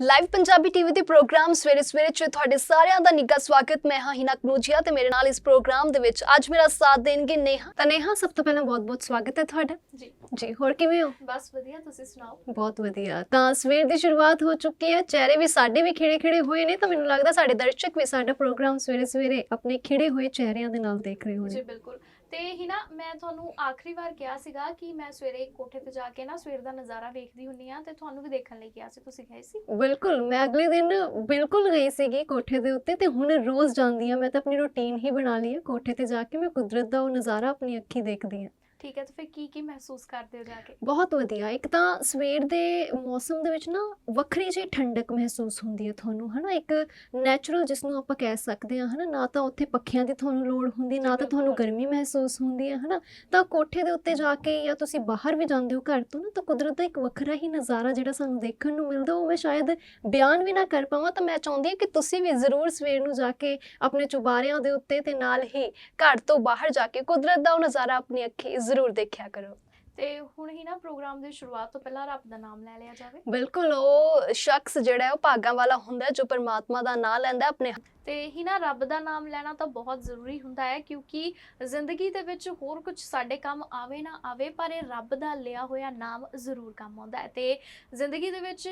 Live Punjabi TV ਦੇ program ਸਵੇਰੇ ਸਵੇਰੇ ਚ ਤੁਹਾਡੇ ਸਾਰਿਆਂ ਦਾ ਨਿੱਘਾ ਸਵਾਗਤ। ਮੈਂ ਹਾਂ ਹਿਨਾ ਕਨੂਜੀਆ ਤੇ ਮੇਰੇ ਨਾਲ ਇਸ ਪ੍ਰੋਗਰਾਮ ਦੇ ਵਿੱਚ ਅੱਜ ਮੇਰਾ ਸਾਥ ਦੇਣਗੇ ਨੇਹਾ। ਤਾਂ ਨੇਹਾ ਸਭ ਤੋਂ ਪਹਿਲਾਂ ਬਹੁਤ-ਬਹੁਤ ਸਵਾਗਤ ਹੈ ਤੁਹਾਡਾ। ਜੀ। ਜੀ ਹੋਰ ਕਿਵੇਂ ਹੋ? ਬਸ ਵਧੀਆ ਤੁਸੀਂ ਸੁਣਾਓ? ਬਹੁਤ ਵਧੀਆ। ਤਾਂ ਸਵੇਰ ਦੀ ਸ਼ੁਰੂਆਤ ਹੋ ਚੁੱਕੀ ਹੈ। ਚਿਹਰੇ ਵੀ ਸਾਡੇ ਵੀ ਖਿੜੇ ਖਿੜੇ ਹੋਏ ਨੇ ਤਾਂ ਮੈਨੂੰ ਲੱਗਦਾ ਸਾਡੇ ਦਰਸ਼ਕ ਵੀ ਸਾਡਾ ਪ੍ਰੋਗਰਾਮ ਸਵੇਰੇ ਸਵੇਰੇ ਆਪਣੇ ਖਿੜੇ ਹੋਏ ਚਿਹਰਿਆਂ ਦੇ ਨਾਲ ਦੇਖ ਰਹੇ ਜੀ ਹੋਣੇ ਬਿਲਕੁਲ। ਤੇ ਹੀ ਨਾ ਮੈਂ ਤੁਹਾਨੂੰ ਆਖਰੀ ਵਾਰ ਕਿਹਾ ਸੀਗਾ ਕਿ ਮੈਂ ਸਵੇਰੇ ਕੋਠੇ ਤੇ ਜਾ ਕੇ ਨਾ ਸਵੇਰ ਦਾ ਨਜ਼ਾਰਾ ਵੇਖਦੀ ਹੁੰਨੀ ਆ ਤੇ ਤੁਹਾਨੂੰ ਵੀ ਦੇਖਣ ਲਈ ਕਿਹਾ ਸੀ। ਤੁਸੀਂ ਗਏ ਸੀ? ਬਿਲਕੁਲ, ਮੈਂ ਅਗਲੇ ਦਿਨ ਬਿਲਕੁਲ ਗਈ ਸੀਗੀ ਕੋਠੇ ਦੇ ਉੱਤੇ ਤੇ ਹੁਣ ਰੋਜ਼ ਜਾਂਦੀ ਆ। ਮੈਂ ਤਾਂ ਆਪਣੀ ਰੁਟੀਨ ਹੀ ਬਣਾ ਲਈ ਆ। ਕੋਠੇ ਤੇ ਜਾ ਕੇ ਮੈਂ ਕੁਦਰਤ ਦਾ ਉਹ ਨਜ਼ਾਰਾ ਆਪਣੀ ਅੱਖੀ ਦੇਖਦੀ ਆ। ਠੀਕ ਹੈ ਤੇ ਫਿਰ ਕੀ ਕੀ ਮਹਿਸੂਸ ਕਰਦੇ ਹੋ ਜਾ ਕੇ? ਬਹੁਤ ਵਧੀਆ। ਇੱਕ ਤਾਂ ਸਵੇਰ ਦੇ ਮੌਸਮ ਦੇ ਵਿੱਚ ਨਾ ਵੱਖਰੀ ਜਿਹੀ ਠੰਡਕ ਮਹਿਸੂਸ ਹੁੰਦੀ ਹੈ ਤੁਹਾਨੂੰ ਹਨਾ? ਇੱਕ ਨੈਚੁਰਲ ਜਿਸ ਨੂੰ ਆਪਾਂ ਕਹਿ ਸਕਦੇ ਹਾਂ ਹਨਾ? ਨਾ ਤਾਂ ਉੱਥੇ ਪੱਖਿਆਂ ਦੀ ਤੁਹਾਨੂੰ ਲੋੜ ਹੁੰਦੀ ਨਾ ਤਾਂ ਤੁਹਾਨੂੰ। ਗਰਮੀ ਮਹਿਸੂਸ ਹੁੰਦੀ ਹੈ ਹਨਾ? ਤਾਂ ਕੋਠੇ ਦੇ ਉੱਤੇ ਜਾ ਕੇ ਜਾਂ ਤੁਸੀਂ ਬਾਹਰ ਵੀ ਜਾਂਦੇ ਹੋ ਘਰ ਤੋਂ ਨਾ ਤਾਂ ਕੁਦਰਤ ਦਾ ਇੱਕ ਵੱਖਰਾ ਹੀ ਨਜ਼ਾਰਾ ਜਿਹੜਾ ਸਾਨੂੰ ਦੇਖਣ ਨੂੰ ਮਿਲਦਾ ਉਹ ਮੈਂ ਸ਼ਾਇਦ ਬਿਆਨ ਵੀ ਨਾ ਕਰ ਪਾਵਾਂ। ਤਾਂ ਮੈਂ ਚਾਹੁੰਦੀ ਹਾਂ ਕਿ ਤੁਸੀਂ ਵੀ ਜ਼ਰੂਰ ਸਵੇਰ ਨੂੰ ਜਾ ਕੇ ਆਪਣੇ ਚੁਬਾਰਿਆਂ ਦੇ ਉੱਤੇ ਤੇ ਨਾਲ ਹੀ ਘਰ ਤੋਂ ਬਾਹਰ ਜਾ ਕੇ ਕੁਦਰਤ ਦਾ ਉਹ ਨਜ਼ਾਰਾ ਆਪਣੀ ਅੱਖੀ ਜ਼ਰੂਰ ਦੇਖਿਆ ਕਰੋ। ਤੇ ਹੁਣ ਹੀ ਨਾ ਪ੍ਰੋਗਰਾਮ ਦੀ ਸ਼ੁਰੂਆਤ ਤੋਂ ਪਹਿਲਾਂ ਰੱਬ ਦਾ ਨਾਮ ਲੈ ਲਿਆ ਜਾਵੇ। ਬਿਲਕੁਲ ਉਹ ਸ਼ਖਸ ਜਿਹੜਾ ਹੈ ਉਹ ਭਾਗਾਂ ਵਾਲਾ ਹੁੰਦਾ ਜੋ ਪਰਮਾਤਮਾ ਦਾ ਨਾਮ ਲੈਂਦਾ ਆਪਣੇ ਤੇ ਹੀ ਨਾ ਰੱਬ ਦਾ ਨਾਮ ਲੈਣਾ ਤਾਂ ਬਹੁਤ ਜ਼ਰੂਰੀ ਹੁੰਦਾ ਹੈ ਕਿਉਂਕਿ ਜ਼ਿੰਦਗੀ ਦੇ ਵਿੱਚ ਹੋਰ ਕੁਝ ਸਾਡੇ ਕੰਮ ਆਵੇ ਨਾ ਆਵੇ ਪਰ ਇਹ ਰੱਬ ਦਾ ਲਿਆ ਹੋਇਆ ਨਾਮ ਜ਼ਰੂਰ ਕੰਮ ਆਉਂਦਾ ਹੈ। ਤੇ ਜ਼ਿੰਦਗੀ ਦੇ ਵਿੱਚ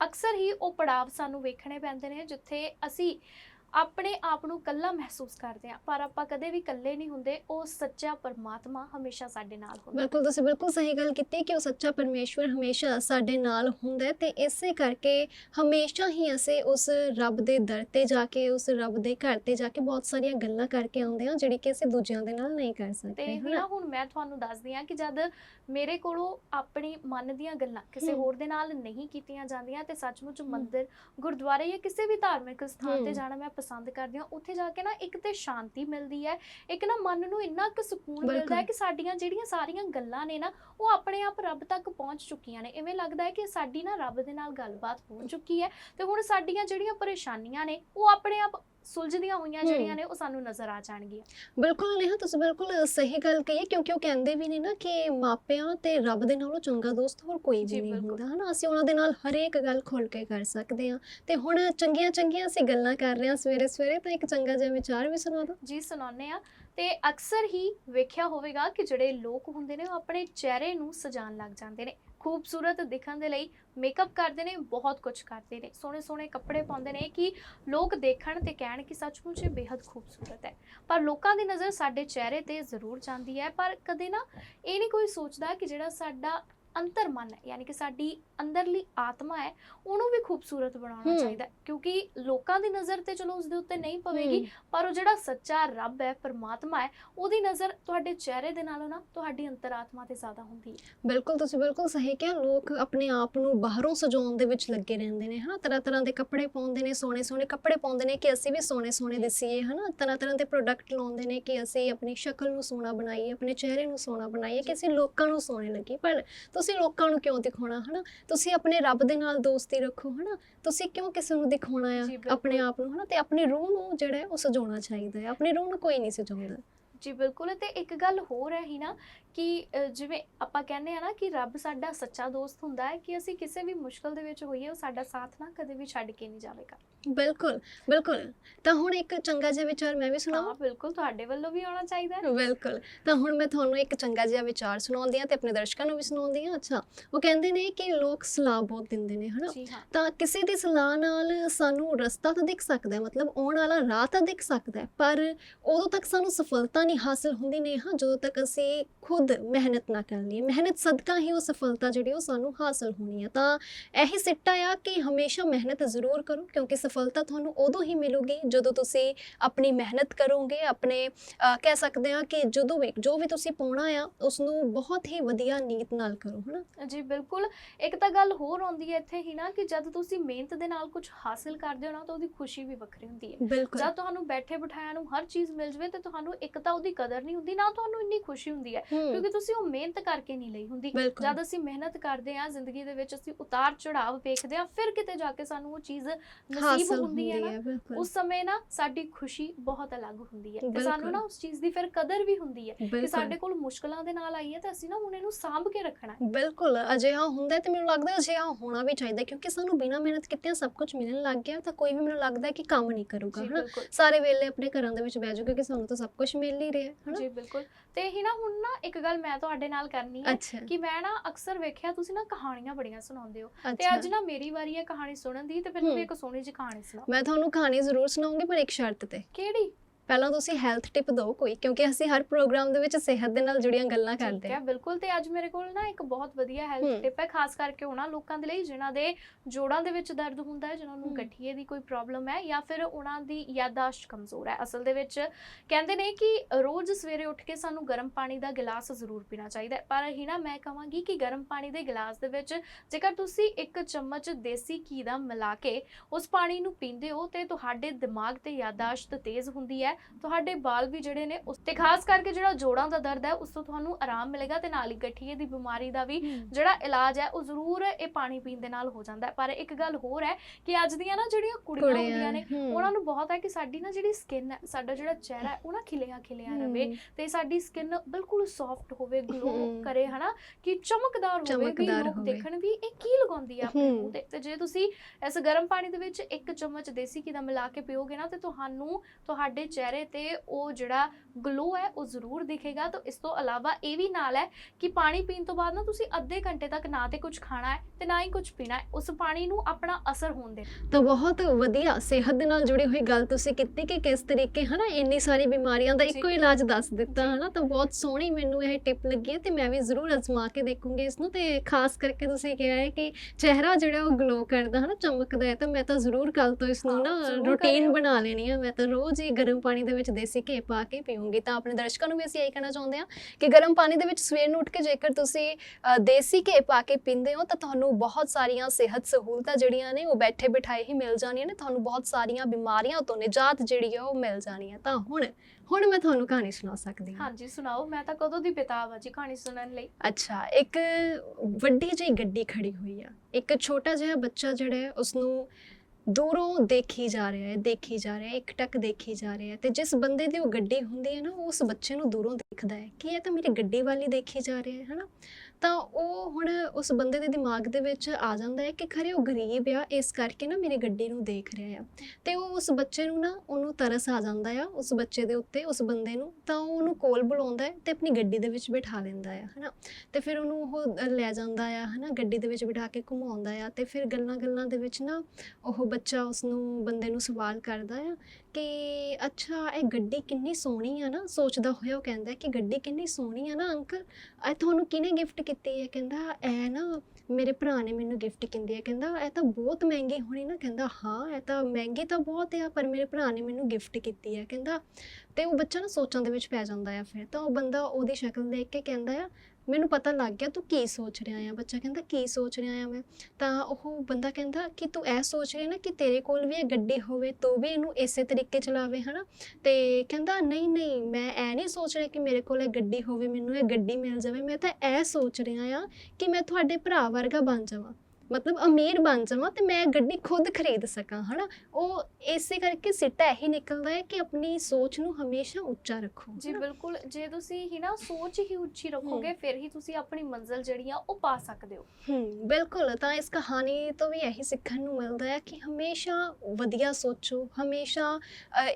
ਅਕਸਰ ਹੀ ਉਹ ਪੜਾਵ ਸਾਨੂੰ ਵੇਖਣੇ ਪੈਂਦੇ ਨੇ ਜਿੱਥੇ ਅਸੀਂ ਆਪਣੇ ਆਪ ਨੂੰ ਕੱਲਾ ਮਹਿਸੂਸ ਕਰਦੇ ਹਾਂ ਪਰ ਆਪਾਂ ਕਦੇ ਵੀ ਇਕੱਲੇ ਨਹੀਂ ਹੁੰਦੇ ਉਹ ਸੱਚਾ ਪਰਮਾਤਮਾ ਹਮੇਸ਼ਾ ਸਾਡੇ ਨਾਲ ਹੁੰਦਾ। ਬਿਲਕੁਲ ਤੁਸੀਂ ਬਿਲਕੁਲ ਸਹੀ ਗੱਲ ਕੀਤੀ ਕਿ ਉਹ ਸੱਚਾ ਪਰਮੇਸ਼ਵਰ ਹਮੇਸ਼ਾ ਸਾਡੇ ਨਾਲ ਹੁੰਦਾ ਤੇ ਇਸੇ ਕਰਕੇ ਹਮੇਸ਼ਾ ਹੀ ਅਸੀਂ ਉਸ ਰੱਬ ਦੇ ਦਰ ਤੇ ਜਾ ਕੇ ਉਸ ਰੱਬ ਦੇ ਘਰ ਤੇ ਜਾ ਕੇ ਬਹੁਤ ਸਾਰੀਆਂ ਗੱਲਾਂ ਕਰਕੇ ਆਉਂਦੇ ਹਾਂ ਜਿਹੜੀ ਕਿ ਅਸੀਂ ਦੂਜਿਆਂ ਦੇ ਨਾਲ ਨਹੀਂ ਕਰ ਤੇ ਸਕਦੇ ਹਨਾ ਨਾ ਹੁਣ ਮੈਂ ਤੁਹਾਨੂੰ ਦੱਸਦੀ ਹਾਂ ਕਿ ਜਦ ਮੇਰੇ ਕੋਲੋਂ ਆਪਣੀ ਮਨ ਦੀਆਂ ਗੱਲਾਂ ਕਿਸੇ। ਹੋਰ ਦੇ ਨਾਲ ਨਹੀਂ ਕੀਤੀਆਂ ਜਾਂਦੀਆਂ ਤੇ ਸੱਚਮੁੱਚ ਮੰਦਿਰ ਗੁਰਦੁਆਰੇ ਜਾਂ ਕਿਸੇ ਵੀ ਧਾਰਮਿਕ ਸਥਾਨ ਤੇ। ਜਾਣਾ ਮੈਂ ਪਸੰਦ ਕਰਦੀ ਹਾਂ ਉੱਥੇ ਜਾ ਕੇ ਨਾ ਇੱਕ ਤੇ ਸ਼ਾਂਤੀ ਮਿਲਦੀ ਹੈ ਇੱਕ ਨਾ ਮਨ ਨੂੰ ਇੰਨਾ ਕੁ ਸਕੂਨ ਮਿਲਦਾ ਹੈ। ਕਿ ਸਾਡੀਆਂ ਜਿਹੜੀਆਂ ਸਾਰੀਆਂ ਗੱਲਾਂ ਨੇ ਨਾ ਉਹ ਆਪਣੇ ਆਪ ਰੱਬ ਤੱਕ ਪਹੁੰਚ ਚੁੱਕੀਆਂ ਨੇ ਇਵੇਂ ਲੱਗਦਾ ਹੈ ਕਿ ਸਾਡੀ ਨਾ ਰੱਬ ਦੇ ਨਾਲ ਗੱਲਬਾਤ ਹੋ ਚੁੱਕੀ ਹੈ ਤੇ ਹੁਣ ਸਾਡੀਆਂ ਜਿਹੜੀਆਂ ਪਰੇਸ਼ਾਨੀਆਂ ਨੇ ਉਹ ਆਪਣੇ ਆਪ ਸੁਲਝਦੀਆਂ ਹੋਈਆਂ। ਜਿਹੜੀਆਂ ਨੇ ਉਹ ਸਾਨੂੰ ਨਜ਼ਰ ਆ ਜਾਣਗੀਆਂ। ਬਿਲਕੁਲ ਨਹੀਂ ਤੁਸੀਂ ਬਿਲਕੁਲ ਸਹੀ ਗੱਲ ਕਹੀ ਹੈ ਕਿਉਂਕਿ ਉਹ ਕਹਿੰਦੇ ਵੀ ਨੇ ਨਾ ਕਿ ਮਾਪਿਆਂ ਤੇ ਰੱਬ ਦੇ ਨਾਲੋਂ ਚੰਗਾ ਦੋਸਤ ਹੋਰ ਕੋਈ ਵੀ ਨਹੀਂ। ਹੁੰਦਾ ਹਨਾ? ਅਸੀਂ ਉਹਨਾਂ ਦੇ ਨਾਲ ਹਰੇਕ ਗੱਲ ਖੁੱਲ ਕੇ ਕਰ ਸਕਦੇ ਹਾਂ। ਤੇ ਹੁਣ ਚੰਗੀਆਂ ਚੰਗੀਆਂ ਅਸੀਂ ਗੱਲਾਂ ਕਰ ਰਹੇ ਹਾਂ ਸਵੇਰੇ ਸਵੇਰੇ ਤਾਂ ਇੱਕ ਚੰਗਾ ਜਿਹਾ ਵਿਚਾਰ ਵੀ ਸੁਣਾ ਦਿਓ। ਜੀ ਸੁਣਾਉਂਦੇ ਆ ਤੇ ਅਕਸਰ ਹੀ ਵੇਖਿਆ ਹੋਵੇਗਾ ਕਿ ਜਿਹੜੇ ਲੋਕ ਹੁੰਦੇ ਨੇ ਉਹ ਆਪਣੇ ਚਿਹਰੇ ਨੂੰ ਸਜਾਉਣ ਲੱਗ ਜਾਂਦੇ ਨੇ। ਖੂਬਸੂਰਤ ਦਿਖਣ ਦੇ ਲਈ ਮੇਕਅਪ ਕਰਦੇ ਨੇ, ਬਹੁਤ ਕੁਝ ਕਰਦੇ ਨੇ। ਸੋਹਣੇ ਸੋਹਣੇ ਕੱਪੜੇ ਪਾਉਂਦੇ ਨੇ ਕਿ ਲੋਕ ਦੇਖਣ ਤੇ ਕਹਿਣ ਕਿ ਸੱਚਮੁੱਚ ਇਹ ਬੇहद ਖੂਬਸੂਰਤ ਹੈ। ਪਰ ਲੋਕਾਂ ਦੀ ਨਜ਼ਰ ਸਾਡੇ ਚਿਹਰੇ ਤੇ ਜ਼ਰੂਰ ਜਾਂਦੀ ਹੈ, ਪਰ ਕਦੇ ਨਾ ਇਹ ਨਹੀਂ ਕੋਈ ਸੋਚਦਾ ਕਿ ਜਿਹੜਾ ਸਾਡਾ ਅੰਤਰ ਮਨ ਹੈ ਯਾਨੀ ਕਿ ਸਾਡੀ ਅੰਦਰਲੀ ਆਤਮਾ ਹੈ ਉਹਨੂੰ ਵੀ ਖੂਬਸੂਰਤ ਬਣਾਉਣਾ। ਚਾਹੀਦਾ। ਕਿਉਂਕਿ ਲੋਕਾਂ ਦੀ ਨਜ਼ਰ ਤੇ ਚਲੋ ਉਸ ਦੇ ਉੱਤੇ ਨਹੀਂ ਪਵੇਗੀ ਪਰ ਉਹ ਜਿਹੜਾ ਸੱਚਾ ਰੱਬ ਹੈ ਪਰਮਾਤਮਾ ਹੈ ਉਹਦੀ ਨਜ਼ਰ ਤੁਹਾਡੇ ਚਿਹਰੇ ਦੇ ਨਾਲੋਂ ਨਾ ਤੁਹਾਡੀ ਅੰਤਰਾਤਮਾ ਤੇ ਜ਼ਿਆਦਾ ਹੁੰਦੀ ਹੈ ਬਿਲਕੁਲ ਤੁਸੀਂ ਬਿਲਕੁਲ ਸਹੀ ਕਿਹਾ ਲੋਕ ਆਪਣੇ ਆਪ ਨੂੰ ਬਾਹਰੋਂ ਸਜਾਉਣ ਦੇ ਵਿੱਚ ਲੱਗੇ ਰਹਿੰਦੇ ਨੇ ਹਨਾ ਤਰ੍ਹਾਂ ਤਰ੍ਹਾਂ ਦੇ ਕੱਪੜੇ ਪਾਉਂਦੇ ਨੇ ਸੋਹਣੇ ਸੋਹਣੇ ਕੱਪੜੇ ਪਾਉਂਦੇ ਨੇ ਕਿ ਅਸੀਂ ਵੀ ਸੋਹਣੇ ਸੋਹਣੇ ਦਿਸੀਏ ਹਨਾ ਤਰ੍ਹਾਂ ਤਰ੍ਹਾਂ ਦੇ ਪ੍ਰੋਡਕਟ ਲਾਉਂਦੇ ਨੇ ਕਿ ਅਸੀਂ ਆਪਣੀ ਸ਼ਕਲ ਨੂੰ ਸੋਹਣਾ ਬਣਾਈਏ ਆਪਣੇ ਚਿਹਰੇ ਨੂੰ ਸੋਹਣਾ ਬਣਾਈਏ ਕਿ ਅਸੀਂ ਲੋਕਾਂ ਨੂੰ ਸੋਹਣੇ ਲੱਗੇ ਪਰ ਤੁਸੀਂ ਲੋਕਾਂ ਨੂੰ ਕਿਉਂ ਦਿਖਾਉਣਾ ਹਨਾ? ਤੁਸੀਂ ਆਪਣੇ ਰੱਬ ਦੇ ਨਾਲ ਦੋਸਤੀ ਰੱਖੋ ਹਨਾ? ਤੁਸੀਂ ਕਿਉਂ ਕਿਸੇ ਨੂੰ ਦਿਖਾਉਣਾ ਆ। ਆਪਣੇ ਆਪ ਨੂੰ ਹਨਾ? ਤੇ ਆਪਣੀ ਰੂਹ ਨੂੰ ਜਿਹੜਾ ਹੈ ਉਹ ਸਜਾਉਣਾ ਚਾਹੀਦਾ ਹੈ। ਆਪਣੀ ਰੂਹ ਨੂੰ ਕੋਈ ਨਹੀਂ ਸਜਾਉਂਦਾ। ਜੀ ਬਿਲਕੁਲ ਤੇ ਇੱਕ ਗੱਲ ਹੋਰ ਹੈ ਹੀ ਨਾ ਕਿ ਜਿਵੇਂ ਆਪਾਂ ਕਹਿੰਦੇ ਆ ਨਾ ਕਿ ਰੱਬ ਸਾਡਾ ਸੱਚਾ ਦੋਸਤ ਹੁੰਦਾ ਹੈ ਕਿ ਅਸੀਂ ਕਿਸੇ ਵੀ ਮੁਸ਼ਕਲ ਦੇ ਵਿੱਚ ਹੋਈਏ ਉਹ ਸਾਡਾ ਸਾਥ ਨਾ ਕਦੇ ਵੀ ਛੱਡ ਕੇ ਨਹੀਂ ਜਾਵੇਗਾ। ਬਿਲਕੁਲ ਬਿਲਕੁਲ। ਤਾਂ ਹੁਣ ਇੱਕ ਚੰਗਾ ਜਿਹਾ ਵਿਚਾਰ ਮੈਂ ਵੀ ਸੁਣਾਵਾਂ? ਹਾਂ ਬਿਲਕੁਲ ਤੁਹਾਡੇ ਵੱਲੋਂ ਵੀ ਆਉਣਾ ਚਾਹੀਦਾ ਹੈ। ਬਿਲਕੁਲ। ਤਾਂ ਹੁਣ ਮੈਂ ਤੁਹਾਨੂੰ ਇੱਕ ਚੰਗਾ ਜਿਹਾ ਵਿਚਾਰ ਸੁਣਾਉਂਦੀ ਹਾਂ ਤੇ ਆਪਣੇ ਦਰਸ਼ਕਾਂ ਨੂੰ ਵੀ ਸੁਣਾਉਂਦੀ ਹਾਂ। ਅੱਛਾ ਉਹ ਕਹਿੰਦੇ ਨੇ ਕਿ ਲੋਕ ਸਲਾਹ ਬਹੁਤ ਦਿੰਦੇ ਨੇ ਹਨਾ? ਤਾਂ ਕਿਸੇ ਦੀ ਸਲਾਹ ਨਾਲ ਸਾਨੂੰ ਰਸਤਾ ਤਾਂ ਦਿਖ ਸਕਦਾ ਹੈ ਮਤਲਬ ਆਉਣ ਵਾਲਾ ਰਾਹ ਤਾਂ ਦਿਖ ਸਕਦਾ ਹੈ ਪਰ ਉਦੋਂ ਤੱਕ ਸਾਨੂੰ ਸਫਲਤਾ ਨਹੀਂ ਹਾਸਲ ਹੁੰਦੀ ਨੇ ਹਾਂ ਜਦੋਂ ਤੱਕ ਅਸੀਂ ਖੁਦ ਮਿਹਨਤ ਨਾ ਕਰ ਲਈਏ। ਮਿਹਨਤ ਸਦਕਾ ਹੀ ਉਹ ਸਫਲਤਾ ਜਿਹੜੀ ਉਹ ਸਾਨੂੰ ਹਾਸਲ ਹੋਣੀ ਹੈ ਤਾਂ ਇਹੀ ਸਿੱਟਾ ਆ ਕਿ ਹਮੇਸ਼ਾ ਮਿਹਨਤ ਜ਼ਰੂਰ ਕਰੋ ਕਿਉਂਕਿ ਸਫਲਤਾ ਤੁਹਾਨੂੰ ਉਦੋਂ ਹੀ ਮਿਲੂਗੀ ਜਦੋਂ ਤੁਸੀਂ ਆਪਣੀ ਮਿਹਨਤ ਕਰੋਗੇ ਆਪਣੇ ਕਹਿ ਸਕਦੇ ਹਾਂ ਕਿ ਜਦੋਂ ਵੀ ਜੋ ਵੀ ਤੁਸੀਂ ਪਾਉਣਾ ਆ ਉਸ ਨੂੰ ਬਹੁਤ ਹੀ ਵਧੀਆ ਨੀਤ ਨਾਲ ਕਰੋ ਹਨਾ? ਜੀ ਬਿਲਕੁਲ। ਇੱਕ ਤਾਂ ਗੱਲ ਹੋਰ ਆਉਂਦੀ ਹੈ ਇੱਥੇ ਹੀ ਨਾ ਕਿ ਜਦ ਤੁਸੀਂ ਮਿਹਨਤ ਦੇ ਨਾਲ ਕੁਝ ਹਾਸਿਲ ਕਰਦੇ ਹੋ ਨਾ ਤਾਂ ਉਹਦੀ ਖੁਸ਼ੀ ਵੀ ਵੱਖਰੀ ਹੁੰਦੀ ਹੈ। ਜਦ ਤੁਹਾਨੂੰ ਬੈਠੇ ਬਿਠਾਇਆ ਨੂੰ ਹਰ ਚੀਜ਼ ਮਿਲ ਜਵੇ ਤੇ ਤੁਹਾਨੂੰ ਇੱਕ ਤਾਂ ਉਹਦੀ ਕਦਰ ਨਹੀਂ ਹੁੰਦੀ ਨਾ ਤੁਹਾਨੂੰ ਇੰਨੀ ਖੁਸ਼ੀ ਹੁੰਦੀ ਹੈ ਕਿਉਂਕਿ ਤੁਸੀਂ ਉਹ ਮਿਹਨਤ ਕਰਕੇ ਨਹੀਂ ਲਈ ਹੁੰਦੀ। ਜਦ ਅਸੀਂ ਮਿਹਨਤ ਕਰਦੇ ਹਾਂ ਜ਼ਿੰਦਗੀ ਦੇ ਵਿੱਚ ਅਸੀਂ ਉਤਾਰ ਚੜਾਵ ਵੇਖਦੇ ਹਾਂ ਫਿਰ ਕਿਤੇ ਜਾ ਕੇ ਸਾਨੂੰ ਉਹ ਚੀਜ਼ ਨਸੀਬ ਹੁੰਦੀ ਹੈ ਨਾ ਉਸ ਸਮੇਂ ਨਾ ਸਾਡੀ ਖੁਸ਼ੀ ਬਹੁਤ ਅਲੱਗ ਹੁੰਦੀ ਹੈ। ਤੇ। ਸਾਨੂੰ ਨਾ ਉਸ ਚੀਜ਼ ਦੀ ਫਿਰ ਕਦਰ ਵੀ ਹੁੰਦੀ ਹੈ ਕਿ ਸਾਡੇ ਕੋਲ ਮੁਸ਼ਕਲਾਂ ਦੇ ਨਾਲ ਆਈ ਹੈ ਤੇ ਅਸੀਂ ਨਾ ਹੁਣ ਇਹਨੂੰ ਸਾਂਭ ਕੇ ਰੱਖਣਾ ਹੈ। ਬਿਲਕੁਲ ਅਜਿਹਾ ਹੁੰਦਾ ਤੇ ਮੈਨੂੰ ਲੱਗਦਾ ਅਜਿਹਾ ਹੋਣਾ ਵੀ ਚਾਹੀਦਾ ਕਿਉਂਕਿ ਸਾਨੂੰ ਬਿਨਾਂ ਮਿਹਨਤ ਕੀਤੇ ਸਭ ਕੁਝ ਮਿਲਣ ਲੱਗ ਗਿਆ ਤਾਂ ਕੋਈ ਵੀ ਮੈਨੂੰ ਲੱਗਦਾ ਕਿ ਕੰਮ ਨਹੀਂ ਕਰੂਗਾ ਹਨਾ? ਸਾਰੇ ਵੇਲੇ ਆਪਣੇ ਘਰਾਂ ਦੇ ਵਿੱਚ ਬਹਿ ਜਾਓ ਕਿਉਂਕਿ ਸਾਨੂੰ ਤਾਂ ਸਭ ਕੁਝ ਮਿਲ ਹੀ ਰਿਹਾ ਹਨਾ? ਜੀ ਬਿਲਕੁਲ। ਤੇ ਹੀ ਨਾ ਹੁਣ ਨਾ ਇੱਕ ਗੱਲ ਮੈਂ ਤੁਹਾਡੇ ਨਾਲ ਕਰਨੀ ਹੈ ਅੱਛਾ। ਕਿ ਮੈਂ ਨਾ ਅਕਸਰ ਵੇਖਿਆ ਤੁਸੀਂ ਨਾ ਕਹਾਣੀਆਂ ਬੜੀਆਂ ਸੁਣਾਉਂਦੇ ਹੋ। ਤੇ ਅੱਜ ਨਾ ਮੇਰੀ ਵਾਰੀ ਹੈ ਕਹਾਣੀ ਸੁਣਨ ਦੀ ਤੇ ਮੈਨੂੰ। ਇੱਕ ਸੋਹਣੀ ਜਿਹੀ ਕਹਾਣੀ ਸੁਣਾਓ। ਮੈਂ ਤੁਹਾਨੂੰ ਕਹਾਣੀ ਜ਼ਰੂਰ ਸੁਣਾਉਂਗੀ ਪਰ ਇੱਕ ਸ਼ਰਤ ਤੇ। ਕਿਹੜੀ? ਪਹਿਲਾਂ ਤੁਸੀਂ ਹੈਲਥ ਟਿਪ ਦਿਓ ਕੋਈ ਕਿਉਂਕਿ ਅਸੀਂ ਹਰ ਪ੍ਰੋਗਰਾਮ ਦੇ ਵਿੱਚ ਸਿਹਤ ਦੇ ਨਾਲ ਜੁੜੀਆਂ ਗੱਲਾਂ ਕਰਦੇ ਹੈ ਹਾਂ ਬਿਲਕੁਲ ਤੇ ਅੱਜ ਮੇਰੇ ਕੋਲ ਨਾ ਇੱਕ ਬਹੁਤ ਵਧੀਆ। ਹੈਲਥ ਟਿਪ ਹੈ ਖਾਸ ਕਰਕੇ ਉਹਨਾਂ ਲੋਕਾਂ ਦੇ ਲਈ ਜਿਨ੍ਹਾਂ ਦੇ ਜੋੜਾਂ ਦੇ ਵਿੱਚ ਦਰਦ ਹੁੰਦਾ ਹੈ ਜਿਨ੍ਹਾਂ ਨੂੰ। ਗਠੀਏ ਦੀ ਕੋਈ ਪ੍ਰੋਬਲਮ ਹੈ ਜਾਂ ਫਿਰ ਉਹਨਾਂ ਦੀ ਯਾਦਾਸ਼ਤ ਕਮਜ਼ੋਰ ਹੈ ਅਸਲ ਦੇ ਵਿੱਚ ਕਹਿੰਦੇ ਨੇ ਕਿ ਰੋਜ਼ ਸਵੇਰੇ ਉੱਠ ਕੇ ਸਾਨੂੰ ਗਰਮ ਪਾਣੀ ਦਾ ਗਿਲਾਸ ਜ਼ਰੂਰ ਪੀਣਾ ਚਾਹੀਦਾ ਹੈ ਪਰ ਹੀ ਨਾ ਮੈਂ ਕਹਾਂਗੀ ਕਿ ਗਰਮ ਪਾਣੀ ਦੇ ਗਿਲਾਸ ਦੇ ਵਿੱਚ ਜੇਕਰ ਤੁਸੀਂ ਇੱਕ ਚਮਚ ਦੇਸੀ ਘੀ ਦਾ ਮਿਲਾ ਕੇ ਉਸ ਪਾਣੀ ਨੂੰ ਪੀਂਦੇ ਹੋ ਤੇ ਤੁਹਾਡੇ ਦਿਮਾਗ ਤੇ ਯਾਦਾਸ਼ਤ ਤੇਜ਼ ਹੁੰਦੀ ਹੈ ਤੁਹਾਡੇ ਵਾਲ ਵੀ ਜਿਹੜੇ ਨੇ ਉਸ ਤੇ ਖਾਸ ਕਰਕੇ ਜਿਹੜਾ ਜੋੜਾਂ ਦਾ ਦਰਦ ਹੈ ਉਸ ਤੋਂ ਤੁਹਾਨੂੰ ਆਰਾਮ ਮਿਲੇਗਾ ਤੇ ਨਾਲ ਹੀ ਗਠੀਏ ਦੀ ਬਿਮਾਰੀ ਦਾ ਵੀ ਜਿਹੜਾ ਇਲਾਜ ਹੈ ਉਹ ਜ਼ਰੂਰ ਇਹ ਪਾਣੀ ਪੀਣ ਦੇ ਨਾਲ ਹੋ ਜਾਂਦਾ ਪਰ ਇੱਕ ਗੱਲ ਹੋਰ ਹੈ ਕਿ ਅੱਜ ਦੀਆਂ ਨਾ ਜਿਹੜੀਆਂ ਕੁੜੀਆਂ ਹੁੰਦੀਆਂ ਨੇ। ਉਹਨਾਂ ਨੂੰ ਬਹੁਤ ਹੈ ਕਿ ਸਾਡੀ ਨਾ ਜਿਹੜੀ ਸਕਿਨ ਹੈ ਸਾਡਾ ਜਿਹੜਾ ਚਿਹਰਾ ਹੈ ਉਹ ਨਾ ਖਿਲਿਆ ਖਿਲਿਆ ਰਵੇ। ਤੇ ਸਾਡੀ ਸਕਿਨ ਬਿਲਕੁਲ ਸੌਫਟ ਹੋਵੇ ਗਲੋ। ਕਰੇ ਹਨਾ ਕਿ ਚਮਕਦਾਰ ਹੋਵੇ ਚਮਕਦਾਰ ਲੋਕ। ਦੇਖਣ ਵੀ ਇਹ ਕੀ ਲਗਾਉਂਦੀ ਆ ਆਪਣੇ। ਮੂੰਹ ਤੇ ਤੇ ਜੇ ਤੁਸੀਂ ਇਸ ਗਰਮ ਪਾਣੀ ਦੇ ਵਿੱਚ ਇੱਕ ਚਮਚ ਦੇਸੀ ਘੀ ਦਾ ਮਿਲਾ ਕੇ ਪੀਓਗੇ ਨਾ ਤੇ ਤੁਹਾਨੂੰ ਤੁਹਾਡੇ ਚਿਹਰੇ ਤੇ ਉਹ ਜਿਹੜਾ ਗਲੋ ਹੈ ਉਹ ਜ਼ਰੂਰ ਦਿਖੇਗਾ ਤਾਂ ਇਸ ਤੋਂ ਇਲਾਵਾ ਇਹ ਵੀ ਨਾਲ ਹੈ ਕਿ ਪਾਣੀ ਪੀਣ ਤੋਂ ਬਾਅਦ ਨਾ ਤੁਸੀਂ ਅੱਧੇ ਘੰਟੇ ਤੱਕ ਨਾ ਤੇ ਕੁਝ ਖਾਣਾ ਹੈ ਤੇ ਨਾ ਹੀ ਕੁਝ ਪੀਣਾ ਹੈ ਉਸ ਪਾਣੀ ਨੂੰ ਆਪਣਾ ਅਸਰ ਹੋਣ ਦੇਣਾ ਤਾਂ ਬਹੁਤ ਵਧੀਆ ਸਿਹਤ ਦੇ ਨਾਲ ਜੁੜੀ ਹੋਈ ਗੱਲ ਤੁਸੀਂ ਕੀਤੀ ਕਿ ਕਿਸ ਤਰੀਕੇ ਹਨਾ ਇੰਨੀ ਸਾਰੀ ਬਿਮਾਰੀਆਂ ਦਾ ਇੱਕੋ। ਇਲਾਜ ਦੱਸ ਦਿੱਤਾ। ਹਨਾ ਤਾਂ ਬਹੁਤ ਸੋਹਣੀ ਮੈਨੂੰ ਇਹ ਟਿਪ ਲੱਗੀ ਹੈ ਤੇ ਮੈਂ ਵੀ ਜ਼ਰੂਰ ਅਜ਼ਮਾ ਕੇ ਦੇਖੂੰਗੀ ਇਸ ਨੂੰ ਤੇ ਖਾਸ ਕਰਕੇ ਤੁਸੀਂ ਕਿਹਾ ਹੈ ਕਿ ਚਿਹਰਾ ਜਿਹੜਾ ਉਹ ਗਲੋ ਕਰਦਾ ਹਨਾ ਚਮਕਦਾ ਹੈ ਤਾਂ ਮੈਂ ਤਾਂ ਜ਼ਰੂਰ ਕੱਲ ਤੋਂ ਇਸ ਨੂੰ ਨਾ ਰੂਟੀਨ। ਬਣਾ ਲੈਣੀ ਹੈ ਮੈਂ ਤਾਂ ਰੋਜ਼ ਹੀ ਗਰਮ ਪਾਣੀ ਦੇ ਵਿੱਚ ਦੇਸੀ ਘੀ ਪਾ ਕੇ ਪੀਉਂਗੀ ਤਾਂ ਆਪਣੇ ਦਰਸ਼ਕਾਂ ਨੂੰ ਵੀ ਅਸੀਂ ਇਹੀ ਕਹਿਣਾ ਚਾਹੁੰਦੇ ਹਾਂ ਕਿ ਗਰਮ ਪਾਣੀ ਦੇ ਵਿੱਚ ਸਵੇਰ ਨੂੰ ਉੱਠ ਕੇ ਜੇਕਰ ਤੁਸੀਂ ਦੇਸੀ ਘੀ ਪਾ ਕੇ ਪੀਂਦੇ ਹੋ ਤਾਂ ਤੁਹਾਨੂੰ ਬਹੁਤ ਸਾਰੀਆਂ ਸਿਹਤ ਸਹੂਲਤਾਂ ਜਿਹੜੀਆਂ ਨੇ ਉਹ ਬੈਠੇ ਬਿਠਾਏ ਹੀ ਮਿਲ ਜਾਣੀਆਂ ਨੇ ਤੁਹਾਨੂੰ ਬਹੁਤ ਸਾਰੀਆਂ ਬਿਮਾਰੀਆਂ ਤੋਂ ਨਿਜਾਤ ਜਿਹੜੀ ਹੈ ਉਹ ਮਿਲ ਜਾਣੀ ਹੈ ਤਾਂ ਹੁਣ ਹੁਣ ਮੈਂ ਤੁਹਾਨੂੰ ਕਹਾਣੀ ਸੁਣਾ ਸਕਦੀ ਹਾਂ। ਹਾਂਜੀ ਸੁਣਾਓ ਮੈਂ ਤਾਂ ਕਦੋਂ ਦੀ ਬੇਤਾਬ ਆ ਜੀ ਕਹਾਣੀ ਸੁਣਨ ਲਈ? ਅੱਛਾ ਇੱਕ ਵੱਡੀ ਜਿਹੀ ਗੱਡੀ ਖੜੀ ਹੋਈ ਆ। ਇੱਕ ਛੋਟਾ ਜਿਹਾ ਬੱਚਾ ਜਿਹੜਾ ਹੈ ਉਸ ਨੂੰ ਦੂਰੋਂ ਦੇਖੀ ਜਾ ਰਿਹਾ ਹੈ, ਦੇਖੀ ਜਾ ਰਿਹਾ ਹੈ, ਇੱਕ ਟੱਕ ਦੇਖੀ ਜਾ ਰਿਹਾ ਹੈ ਤੇ ਜਿਸ ਬੰਦੇ ਦੀ ਉਹ ਗੱਡੀ ਹੁੰਦੀ ਹੈ ਨਾ ਉਸ ਬੱਚੇ ਨੂੰ ਦੂਰੋਂ ਦੇਖਦਾ ਹੈ ਕਿ ਇਹ ਤਾਂ ਮੇਰੀ ਗੱਡੀ ਵਾਲੀ ਦੇਖੀ ਜਾ ਰਿਹਾ ਹੈ, ਹਨਾ? ਤਾਂ ਉਹ ਹੁਣ ਉਸ ਬੰਦੇ ਦੇ ਦਿਮਾਗ ਦੇ ਵਿੱਚ ਆ ਜਾਂਦਾ ਹੈ ਕਿ ਖਰੇ ਉਹ ਗਰੀਬ ਆ, ਇਸ ਕਰਕੇ ਨਾ ਮੇਰੀ ਗੱਡੀ ਨੂੰ ਦੇਖ ਰਿਹਾ ਆ। ਤੇ ਉਹ ਉਸ ਬੱਚੇ ਨੂੰ ਨਾ ਉਹਨੂੰ ਤਰਸ ਆ ਜਾਂਦਾ ਆ, ਉਸ ਬੱਚੇ ਦੇ ਉੱਤੇ, ਉਸ ਬੰਦੇ ਨੂੰ, ਤਾਂ ਉਹ ਉਹਨੂੰ ਕੋਲ ਬੁਲਾਉਂਦਾ ਹੈ ਤੇ ਆਪਣੀ ਗੱਡੀ ਦੇ ਵਿੱਚ ਬਿਠਾ ਲੈਂਦਾ ਆ, ਹਨਾ। ਤੇ ਫਿਰ ਉਹਨੂੰ ਉਹ ਲੈ ਜਾਂਦਾ ਆ, ਹਨਾ, ਗੱਡੀ ਦੇ ਵਿੱਚ ਬਿਠਾ ਕੇ ਘੁਮਾਉਂਦਾ ਆ ਤੇ ਫਿਰ ਗੱਲਾਂ ਗੱਲਾਂ ਦੇ ਵਿੱਚ ਨਾ ਉਹ ਬੱਚਾ ਉਸ ਨੂੰ ਬੰਦੇ ਨੂੰ ਸਵਾਲ ਕਰਦਾ ਆ ਕਿ ਅੱਛਾ, ਇਹ ਗੱਡੀ ਕਿੰਨੀ ਸੋਹਣੀ ਆ ਨਾ, ਸੋਚਦਾ ਹੋਇਆ ਉਹ ਕਹਿੰਦਾ ਕਿ ਗੱਡੀ ਕਿੰਨੀ ਸੋਹਣੀ ਆ ਨਾ ਅੰਕਲ। ਇਹ ਤੁਹਾਨੂੰ ਕਿਹਨੇ ਗਿਫਟ ਕੀਤੀ ਹੈ? ਕਹਿੰਦਾ, ਇਹ ਨਾ ਮੇਰੇ ਭਰਾ ਨੇ ਮੈਨੂੰ ਗਿਫਟ ਕੀਤੀ ਹੈ। ਕਹਿੰਦਾ, ਇਹ ਤਾਂ ਬਹੁਤ ਮਹਿੰਗੀ ਹੋਣੀ ਨਾ। ਕਹਿੰਦਾ, ਹਾਂ, ਇਹ ਤਾਂ ਮਹਿੰਗੀ ਤਾਂ ਬਹੁਤ ਆ, ਪਰ ਮੇਰੇ ਭਰਾ ਨੇ ਮੈਨੂੰ ਗਿਫਟ ਕੀਤੀ ਹੈ। ਕਹਿੰਦਾ, ਤੇ ਉਹ ਬੱਚਾ ਨਾ ਸੋਚਾਂ ਦੇ ਵਿੱਚ ਪੈ ਜਾਂਦਾ ਆ ਫਿਰ। ਤਾਂ ਉਹ ਬੰਦਾ ਉਹਦੀ ਸ਼ਕਲ ਦੇਖ ਕੇ ਕਹਿੰਦਾ ਆ ਮੈਨੂੰ ਪਤਾ ਲੱਗ ਗਿਆ ਤੂੰ ਕੀ ਸੋਚ ਰਿਹਾ ਆ। ਬੱਚਾ ਕਹਿੰਦਾ, ਕੀ ਸੋਚ ਰਿਹਾ ਆ ਮੈਂ? ਤਾਂ ਉਹ ਬੰਦਾ ਕਹਿੰਦਾ ਕਿ ਤੂੰ ਇਹ ਸੋਚ ਰਿਹਾ ਨਾ ਕਿ ਤੇਰੇ ਕੋਲ ਵੀ ਇਹ ਗੱਡੀ ਹੋਵੇ, ਤੂੰ ਵੀ ਇਹਨੂੰ ਇਸੇ ਤਰੀਕੇ ਚਲਾਵੇ, ਹਨਾ? ਤੇ ਕਹਿੰਦਾ, ਨਹੀਂ ਨਹੀਂ, ਮੈਂ ਇਹ ਨਹੀਂ ਸੋਚ ਰਿਹਾ ਕਿ ਮੇਰੇ ਕੋਲ ਇਹ ਗੱਡੀ ਹੋਵੇ, ਮੈਨੂੰ ਇਹ ਗੱਡੀ ਮਿਲ ਜਾਵੇ। ਮੈਂ ਤਾਂ ਇਹ ਸੋਚ ਰਿਹਾ ਆ ਕਿ ਮੈਂ ਤੁਹਾਡੇ ਭਰਾ ਵਰਗਾ ਬਣ ਜਾਵਾਂ। ਮਤਲਬ ਅਮੀਰ ਬਣ ਜਾਵਾਂ ਤੇ ਮੈਂ ਗੱਡੀ ਖੁਦ ਖਰੀਦ ਸਕਾਂ ਹਨਾ? ਉਹ ਇਸੇ ਕਰਕੇ ਸਿੱਟਾ ਇਹੀ ਨਿਕਲਦਾ ਹੈ ਕਿ ਆਪਣੀ ਸੋਚ ਨੂੰ ਹਮੇਸ਼ਾ ਉੱਚਾ ਰੱਖੋ ਜੀ? ਬਿਲਕੁਲ ਜੇ ਤੁਸੀਂ ਹੀ ਨਾ ਸੋਚ ਹੀ ਉੱਚੀ ਰੱਖੋਗੇ ਫਿਰ ਹੀ ਤੁਸੀਂ ਆਪਣੀ ਮੰਜ਼ਿਲ ਜਿਹੜੀ ਆ ਉਹ ਪਾ ਸਕਦੇ ਹੋ। ਹੂੰ ਬਿਲਕੁਲ ਤਾਂ ਇਸ ਕਹਾਣੀ ਤੋਂ ਵੀ ਇਹੀ ਸਿੱਖਣ ਨੂੰ ਮਿਲਦਾ ਹੈ ਕਿ ਹਮੇਸ਼ਾ ਵਧੀਆ ਸੋਚੋ ਹਮੇਸ਼ਾ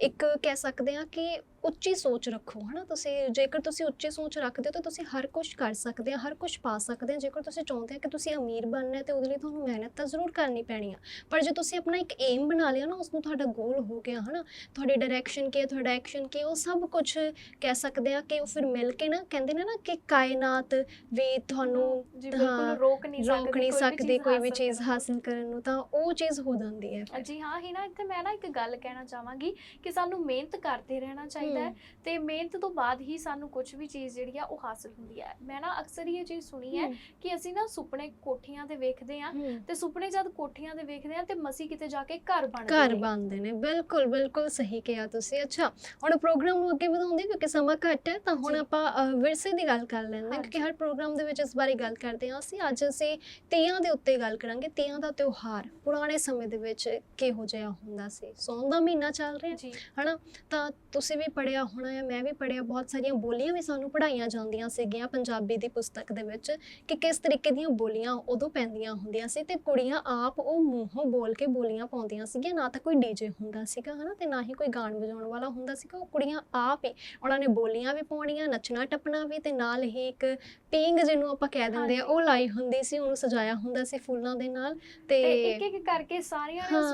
ਇੱਕ ਕਹਿ ਸਕਦੇ ਹਾਂ ਕਿ ਉੱਚੀ ਸੋਚ ਰੱਖੋ ਹਨਾ? ਤੁਸੀਂ ਜੇਕਰ ਤੁਸੀਂ ਉੱਚੀ ਸੋਚ ਰੱਖਦੇ ਹੋ ਤਾਂ ਤੁਸੀਂ ਹਰ ਕੁਝ ਕਰ ਸਕਦੇ ਆ ਹਰ ਕੁਝ ਪਾ ਸਕਦੇ ਆ। ਜੇਕਰ ਤੁਸੀਂ ਚਾਹੁੰਦੇ ਆ ਕਿ ਤੁਸੀਂ ਅਮੀਰ ਬਣਨਾ ਹੈ ਤੇ ਉਹਦੇ ਲਈ ਤੁਹਾਨੂੰ ਮਿਹਨਤ ਤਾਂ ਜ਼ਰੂਰ ਕਰਨੀ ਪੈਣੀ ਆ। ਪਰ ਜੇ ਤੁਸੀਂ ਆਪਣਾ ਇੱਕ ਏਮ ਬਣਾ ਲਿਆ ਨਾ ਉਸ ਨੂੰ ਤੁਹਾਡਾ ਗੋਲ ਹੋ ਗਿਆ ਹਨਾ? ਤੁਹਾਡੀ ਡਾਇਰੈਕਸ਼ਨ ਕੀ ਹੈ ਤੁਹਾਡਾ ਐਕਸ਼ਨ ਕੀ ਹੈ ਉਹ ਸਭ ਕੁਝ ਕਹਿ ਸਕਦੇ ਆ ਕਿ ਉਹ ਫਿਰ ਮਿਲ ਕੇ ਨਾ ਕਹਿੰਦੇ ਨੇ ਨਾ ਕਿ ਕਾਇਨਾਤ ਵੀ ਤੁਹਾਨੂੰ ਜੀ ਹਾਂ, ਬਿਲਕੁਲ ਰੋਕ ਨਹੀਂ ਸਕਦੀ ਰੋਕ ਨਹੀਂ ਸਕਦੀ ਕੋਈ ਵੀ ਚੀਜ਼ ਹਾਸਲ ਕਰਨ ਨੂੰ ਤਾਂ ਉਹ ਚੀਜ਼ ਹੋ ਜਾਂਦੀ ਹੈ। ਜੀ ਹਾਂ ਹੀ ਨਾ ਇੱਥੇ ਮੈਂ ਨਾ ਇੱਕ ਗੱਲ ਕਹਿਣਾ ਚਾਹਾਂਗੀ ਕਿ ਸਾਨੂੰ ਮਿਹਨਤ ਕਰਦੇ ਰਹਿਣਾ ਚਾਹੀਦਾ ਚਾਹੀਦਾ ਹੈ। ਤੇ ਮਿਹਨਤ ਤੋਂ ਬਾਅਦ ਹੀ ਸਾਨੂੰ ਕੁਝ ਵੀ ਚੀਜ਼ ਜਿਹੜੀ ਆ ਉਹ ਹਾਸਲ ਹੁੰਦੀ ਹੈ ਮੈਂ ਨਾ ਅਕਸਰ ਹੀ ਇਹ ਚੀਜ਼ ਸੁਣੀ ਹੈ ਕਿ ਅਸੀਂ ਨਾ ਸੁਪਨੇ ਕੋਠੀਆਂ ਤੇ ਵੇਖਦੇ ਆ। ਤੇ ਸੁਪਨੇ ਜਦ ਕੋਠੀਆਂ ਤੇ ਵੇਖਦੇ ਆ ਤੇ ਮਸੀ ਕਿਤੇ ਜਾ ਕੇ ਘਰ ਬਣਦੇ ਘਰ। ਬਣਦੇ ਨੇ ਬਿਲਕੁਲ ਬਿਲਕੁਲ ਸਹੀ ਕਿਹਾ ਤੁਸੀਂ ਅੱਛਾ ਹੁਣ ਪ੍ਰੋਗਰਾਮ ਨੂੰ ਅੱਗੇ ਵਧਾਉਂਦੇ ਕਿਉਂਕਿ ਸਮਾਂ ਘੱਟ ਹੈ ਤਾਂ ਹੁਣ। ਆਪਾਂ ਵਿਰਸੇ ਦੀ ਗੱਲ ਕਰ ਲੈਂਦੇ ਹਾਂ ਕਿਉਂਕਿ। ਹਰ ਪ੍ਰੋਗਰਾਮ ਦੇ ਵਿੱਚ ਇਸ ਬਾਰੇ ਗੱਲ ਕਰਦੇ ਹਾਂ ਅਸੀਂ ਅੱਜ ਅਸੀਂ ਤੀਆਂ ਦੇ ਉੱਤੇ ਗੱਲ ਕਰਾਂਗੇ ਤੀਆਂ ਦਾ ਤਿਉਹਾਰ ਪੁਰਾਣੇ ਸਮੇਂ ਦੇ ਵਿੱਚ ਕਿਹੋ ਜਿਹਾ ਹੁੰਦਾ ਸੀ ਸੌਣ ਦਾ ਮਹੀਨਾ ਚੱਲ ਰਿਹਾ ਜੀ ਹਨਾ ਤਾਂ ਤੁਸੀਂ ਵੀ ਪੜਿਆ ਹੋਣਾ ਹੈ ਮੈਂ ਵੀ ਪੜਿਆ ਬਹੁਤ ਸਾਰੀਆਂ ਬੋਲੀਆਂ ਵੀ ਸਾਨੂੰ ਪੜਾਈਆਂ ਜਾਂਦੀਆਂ ਸੀਗੀਆਂ ਪੰਜਾਬੀ ਦੀ ਪੁਸਤਕ ਦੇ ਵਿੱਚ ਕਿ ਕਿਸ ਤਰੀਕੇ ਦੀਆਂ ਬੋਲੀਆਂ ਉਦੋਂ ਪੈਂਦੀਆਂ ਹੁੰਦੀਆਂ ਸੀ ਤੇ ਕੁੜੀਆਂ ਆਪ ਉਹ ਮੂੰਹੋਂ ਬੋਲ ਕੇ ਬੋਲੀਆਂ ਪਾਉਂਦੀਆਂ ਸੀਗੀਆਂ ਨਾ ਤਾਂ ਕੋਈ ਡੀਜੇ ਹੁੰਦਾ ਸੀਗਾ ਹਨਾ ਤੇ ਨਾ ਹੀ ਕੋਈ ਗਾਣ ਵਜਾਉਣ ਵਾਲਾ ਹੁੰਦਾ ਸੀਗਾ ਉਹ ਕੁੜੀਆਂ ਆਪ ਹੀ ਉਹਨਾਂ ਨੇ ਬੋਲੀਆਂ ਵੀ ਪਾਉਣੀਆਂ ਨੱਚਣਾ ਟੱਪਣਾ ਵੀ ਤੇ ਨਾਲ ਹੀ ਇੱਕ ਪੀਂਗ ਜਿਹਨੂੰ ਆਪਾਂ ਕਹਿ ਦਿੰਦੇ ਆ। ਉਹ ਲਾਈ ਹੁੰਦੀ ਸੀ ਉਹਨੂੰ ਸਜਾਇਆ ਹੁੰਦਾ ਸੀ ਫੁੱਲਾਂ ਦੇ ਨਾਲ ਤੇ ਇੱਕ ਇੱਕ ਕਰਕੇ ਸਾਰਿਆਂ ਨੇ ਉਸ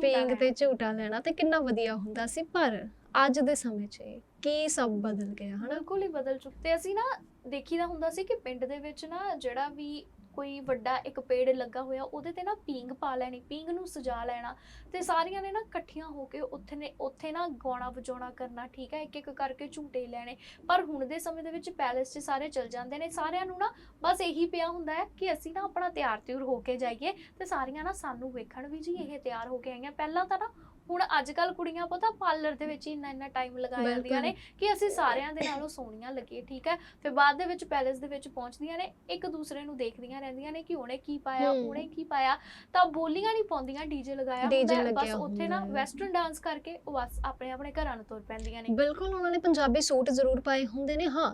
ਪੀਂਗ ਤੇ। ਝੂਟਾ ਲੈਣਾ ਤੇ ਕਿੰਨਾ ਵਧੀਆ ਹੁੰਦਾ ਸੀ ਪਰ ਅੱਜ ਦੇ ਸਮੇਂ 'ਚ ਕੀ ਸਭ ਬਦਲ ਗਿਆ, ਹਨਾ? ਬਿਲਕੁਲ ਹੀ ਬਦਲ ਚੁੱਕੇ ਅਸੀਂ ਨਾ ਦੇਖੀਦਾ ਹੁੰਦਾ ਸੀ ਕਿ ਪਿੰਡ ਦੇ ਵਿੱਚ ਨਾ ਜਿਹੜਾ ਵੀ ਕੋਈ ਵੱਡਾ ਇੱਕ ਪੇੜ ਲੱਗਾ ਹੋਇਆ ਉਹਦੇ ਤੇ ਨਾ ਪੀਂਗ ਪਾ ਲੈਣੀ ਪੀਂਗ ਨੂੰ ਸਜਾ ਲੈਣਾ। ਤੇ ਸਾਰੀਆਂ ਨੇ ਨਾ ਇਕੱਠੀਆਂ ਹੋ ਕੇ ਉੱਥੇ ਨੇ ਉੱਥੇ ਨਾ ਗਾਉਣਾ ਵਜਾਉਣਾ ਕਰਨਾ ਠੀਕ ਹੈ ਇੱਕ ਇੱਕ ਕਰਕੇ ਝੂਟੇ ਲੈਣੇ। ਪਰ ਹੁਣ ਦੇ ਸਮੇਂ ਦੇ ਵਿੱਚ ਪੈਲੇਸ 'ਚ ਸਾਰੇ ਚਲ ਜਾਂਦੇ ਨੇ। ਸਾਰਿਆਂ ਨੂੰ ਨਾ ਬਸ ਇਹੀ ਪਿਆ ਹੁੰਦਾ ਹੈ ਕਿ ਅਸੀਂ ਨਾ ਆਪਣਾ ਤਿਆਰ ਤਿਉਰ ਹੋ ਕੇ ਜਾਈਏ ਤੇ ਸਾਰੀਆਂ ਨਾ ਸਾਨੂੰ ਵੇਖਣ ਵੀ ਜੀ ਇਹ ਤਿਆਰ ਹੋ ਕੇ ਆਈਆਂ। ਪਹਿਲਾਂ ਤਾਂ ਨਾ ਹੁਣ ਅੱਜ ਕੱਲ ਕੁੜੀਆਂ ਪਤਾ ਪਾਰਲਰ ਦੇ ਵਿੱਚ ਇੰਨਾ ਇੰਨਾ ਟਾਈਮ ਲਗਾ ਜਾਂਦੀਆਂ ਨੇ ਕਿ ਅਸੀਂ ਸਾਰਿਆਂ ਦੇ ਨਾਲੋਂ ਸੋਹਣੀਆਂ ਲੱਗੀਏ ਠੀਕ ਹੈ। ਫਿਰ ਬਾਅਦ ਦੇ ਵਿੱਚ ਪੈਲੇਸ ਦੇ ਵਿੱਚ ਪਹੁੰਚਦੀਆਂ ਨੇ ਇੱਕ ਦੂਸਰੇ ਨੂੰ ਦੇਖਦੀਆਂ ਰਹਿੰਦੀਆਂ ਨੇ ਕਿ ਉਹਨੇ ਕੀ ਪਾਇਆ ਹਮ। ਉਹਨੇ ਕੀ ਪਾਇਆ ਤਾਂ ਬੋਲੀਆਂ ਨਹੀਂ ਪਾਉਂਦੀਆਂ ਡੀਜੇ ਲਗਾਇਆ DJ ਹੁੰਦਾ ਹੈ, ਬਸ ਲੱਗਿਆ ਉੱਥੇ ਨਾ ਹੁੰਦਾ ਹੈ। ਵੈਸਟਰਨ ਡਾਂਸ ਕਰਕੇ ਉਹ ਬਸ ਆਪਣੇ ਆਪਣੇ ਘਰਾਂ ਨੂੰ ਤੁਰ ਪੈਂਦੀਆਂ ਨੇ ਬਿਲਕੁਲ ਉਹਨਾਂ ਨੇ ਪੰਜਾਬੀ ਸੂਟ ਜ਼ਰੂਰ ਪਾਏ ਹੁੰਦੇ ਨੇ ਹਾਂ